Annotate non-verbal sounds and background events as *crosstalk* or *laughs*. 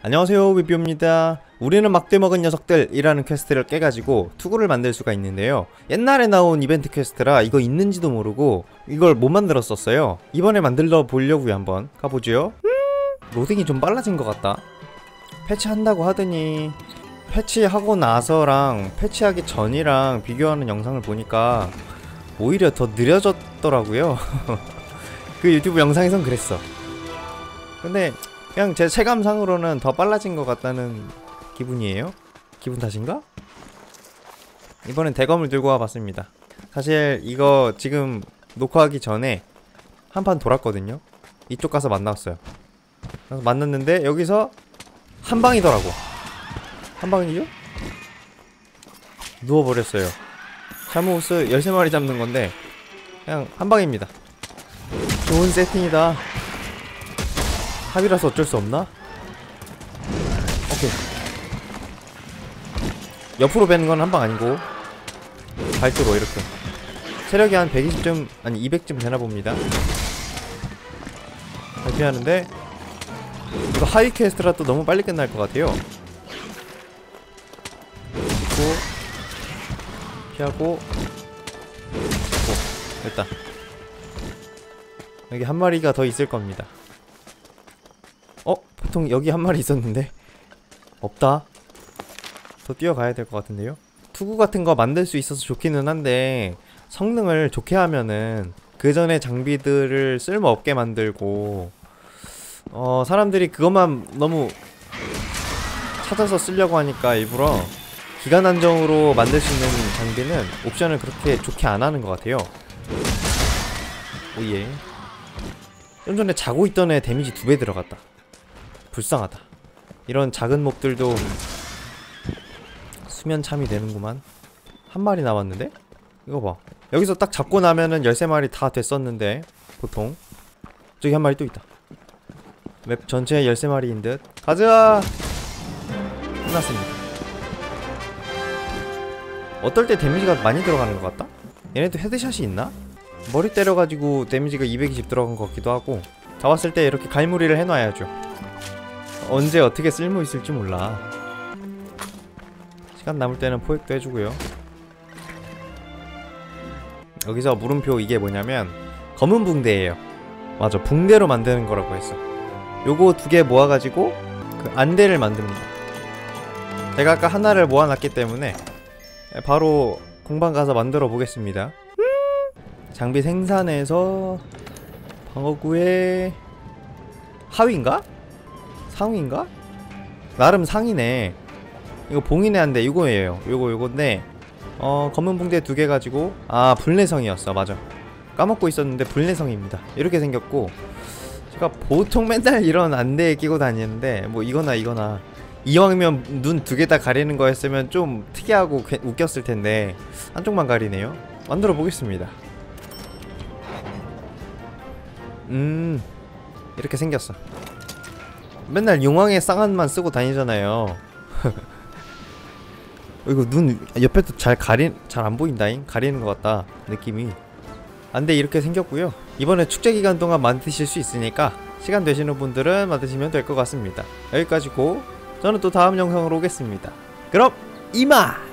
안녕하세요 위비입니다. 우리는 막대 먹은 녀석들이라는 퀘스트를 깨가지고 투구를 만들 수가 있는데요. 옛날에 나온 이벤트 퀘스트라 이거 있는지도 모르고 이걸 못 만들었었어요. 이번에 만들어 보려고요 한번. 가보죠. 음, 로딩이 좀 빨라진 것 같다. 패치한다고 하더니 패치하고 나서랑 패치하기 전이랑 비교하는 영상을 보니까 오히려 더 느려졌더라고요. *laughs* 그 유튜브 영상에선 그랬어. 근데 그냥 제 체감상으로는 더 빨라진 것 같다는 기분이에요. 기분 탓인가? 이번엔 대검을 들고 와봤습니다. 사실 이거 지금 녹화하기 전에 한 판 돌았거든요. 이쪽 가서 만났어요. 그래서 만났는데 여기서 한 방이더라고. 한 방이죠? 누워버렸어요. 샤무우스 13마리 잡는 건데 그냥 한 방입니다. 좋은 세팅이다. 합이라서 어쩔 수 없나? 오케이. 옆으로 뱉는 건 한 방 아니고 발도로 이렇게. 체력이 한 120점 아니 200점 되나 봅니다. 발피하는데 이거 하위 퀘스트라 또 너무 빨리 끝날 것 같아요. 그리고 피하고 오 됐다. 여기 한 마리가 더 있을 겁니다. 어? 보통 여기 한 마리 있었는데 없다? 더 뛰어가야 될 것 같은데요? 투구 같은 거 만들 수 있어서 좋기는 한데 성능을 좋게 하면은 그 전에 장비들을 쓸모없게 만들고 어 사람들이 그것만 너무 찾아서 쓰려고 하니까 일부러 기간 한정으로 만들 수 있는 장비는 옵션을 그렇게 좋게 안 하는 것 같아요. 오예. 좀 전에 자고 있던 애 데미지 두 배 들어갔다 불쌍하다. 이런 작은 몹들도 수면 참이 되는구만. 한 마리 남았는데? 이거 봐. 여기서 딱 잡고 나면은 13마리 다 됐었는데 보통. 저기 한 마리 또 있다. 맵 전체에 13마리인 듯. 가자! 끝났습니다. 어떨 때 데미지가 많이 들어가는 것 같다? 얘네도 헤드샷이 있나? 머리 때려가지고 데미지가 220 들어간 것 같기도 하고. 잡았을 때 이렇게 갈무리를 해놔야죠 언제 어떻게 쓸모 있을지 몰라. 시간 남을 때는 포획도 해주고요. 여기서 물음표 이게 뭐냐면 검은 붕대예요. 맞아 붕대로 만드는 거라고 했어. 요거 두 개 모아가지고 그 안대를 만듭니다 제가 아까 하나를 모아놨기 때문에 바로 공방 가서 만들어 보겠습니다. 장비 생산해서 방어구에 하위인가? 상위인가? 나름 상이네. 이거 봉인의 한대 이거예요. 요거 요건데 어 검은 붕대 두 개 가지고 아 불내성이었어. 맞아. 까먹고 있었는데 불내성입니다. 이렇게 생겼고 제가 보통 맨날 이런 안대에 끼고 다니는데 뭐 이거나 이거나 이왕이면 눈 두 개 다 가리는 거였으면 좀 특이하고 괴- 웃겼을 텐데 한쪽만 가리네요. 만들어 보겠습니다. 음 이렇게 생겼어 맨날 용왕의 쌍안만 쓰고 다니잖아요. *laughs* 이거 눈 옆에도 잘 가리 잘안 보인다잉 가리는 것 같다 느낌이. 안돼 이렇게 생겼고요. 이번에 축제 기간 동안 만드실 수 있으니까 시간 되시는 분들은 만드시면 될 것 같습니다. 여기까지고 저는 또 다음 영상으로 오겠습니다. 그럼 이만.